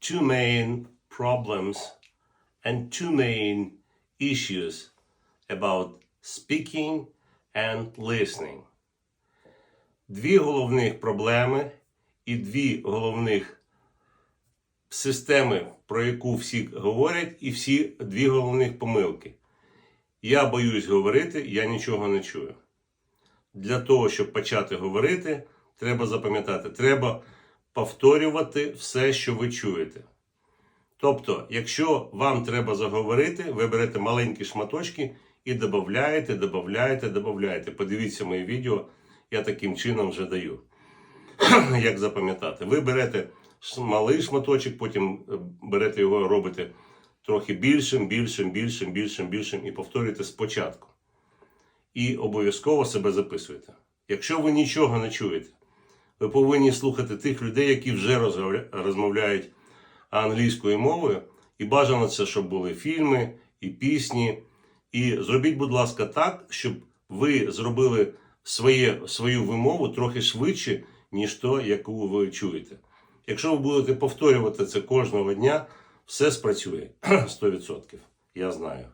two main problems and two main issues about speaking and listening. Дві головних проблеми і дві головних системи, про яку всі говорять, і всі дві головних помилки. Я боюсь говорити, я нічого не чую. Для того, щоб почати говорити, треба запам'ятати, треба повторювати все, що ви чуєте. Тобто, якщо вам треба заговорити, ви берете маленькі шматочки і додаєте, додаєте, додаєте. Подивіться моє відео, я таким чином вже даю. Як запам'ятати? Ви берете малий шматочок, потім е, берете його, робите трохи більшим, більшим, більшим, більшим, більшим і повторюєте спочатку. І обов'язково себе записуєте. Якщо ви нічого не чуєте, ви повинні слухати тих людей, які вже розмовляють англійською мовою, і бажано це, щоб були фільми і пісні. І зробіть, будь ласка, так, щоб ви зробили своє, свою вимову трохи швидше, ніж то, яку ви чуєте. Якщо ви будете повторювати це кожного дня, все спрацює 100%. Я знаю.